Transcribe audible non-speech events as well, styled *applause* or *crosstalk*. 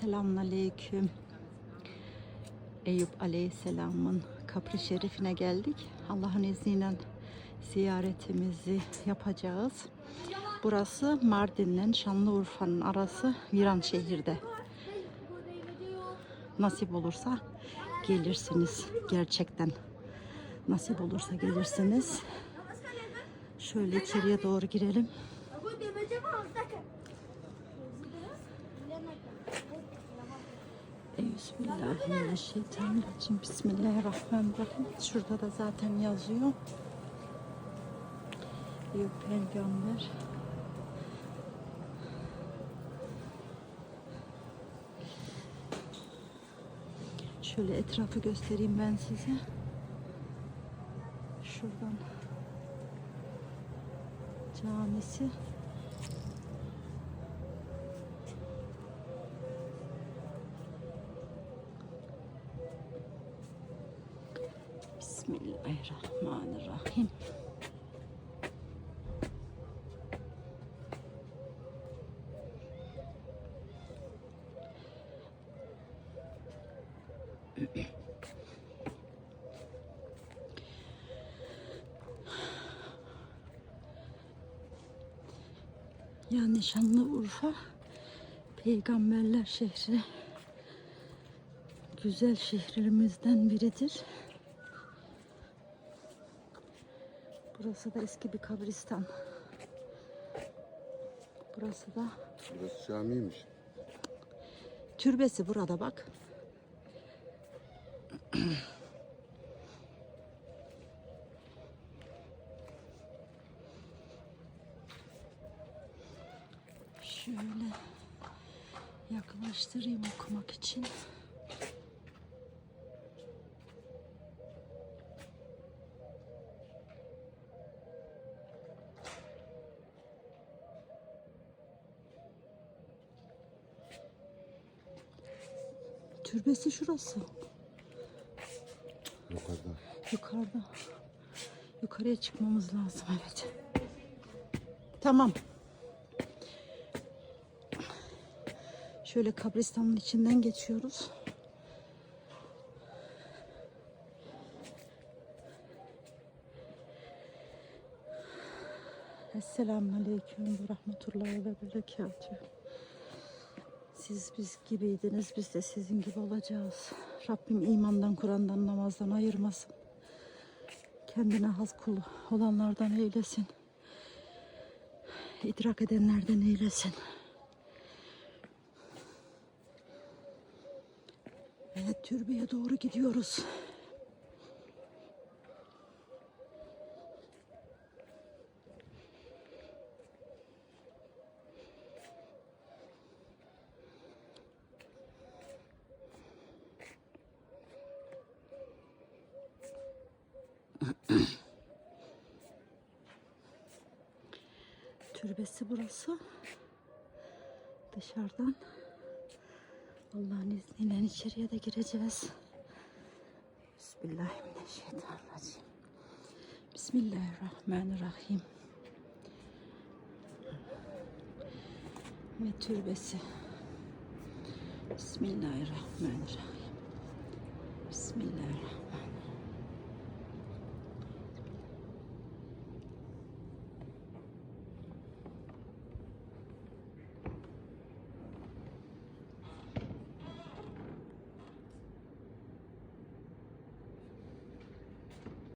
Selamünaleyküm. Eyüp Aleyhisselam'ın kapri şerifine geldik. Allah'ın izniyle ziyaretimizi yapacağız. Burası Mardin'le Şanlıurfa'nın arası Viranşehir'de. Nasip olursa gelirsiniz gerçekten. Nasip olursa gelirsiniz. Şöyle içeriye doğru girelim. Euzubillahimineşşeytanirracim. Bismillahirrahmanirrahim. Şurada da zaten yazıyor. Yok peygamber. Şöyle etrafı göstereyim ben size. Şuradan camisi. Bismillahirrahmanirrahim. *clears throat* Yani Şanlıurfa peygamberler şehri güzel şehrimizden biridir. Burası da eski bir kabristan. Burası da Burası camiymiş. türbesi burada bak. Şöyle yaklaştırayım okumak için. Türbesi şurası. Yukarıda. Yukarıda. Yukarıya çıkmamız lazım evet. Tamam. Şöyle kabristanın içinden geçiyoruz. Esselamun Aleyküm ve Rahmetullahi ve Berekatühü. Siz biz gibiydiniz, biz de sizin gibi olacağız. Rabbim imandan, Kur'an'dan, namazdan ayırmasın. Kendine has kul olanlardan eylesin. İdrak edenlerden eylesin. Evet, türbeye doğru gidiyoruz. Türbesi burası. Dışarıdan Allah'ın izniyle içeriye de gireceğiz. Bismillahirrahmanirrahim. Bismillahirrahmanirrahim. Ve türbesi. Bismillahirrahmanirrahim. Bismillahirrahmanirrahim.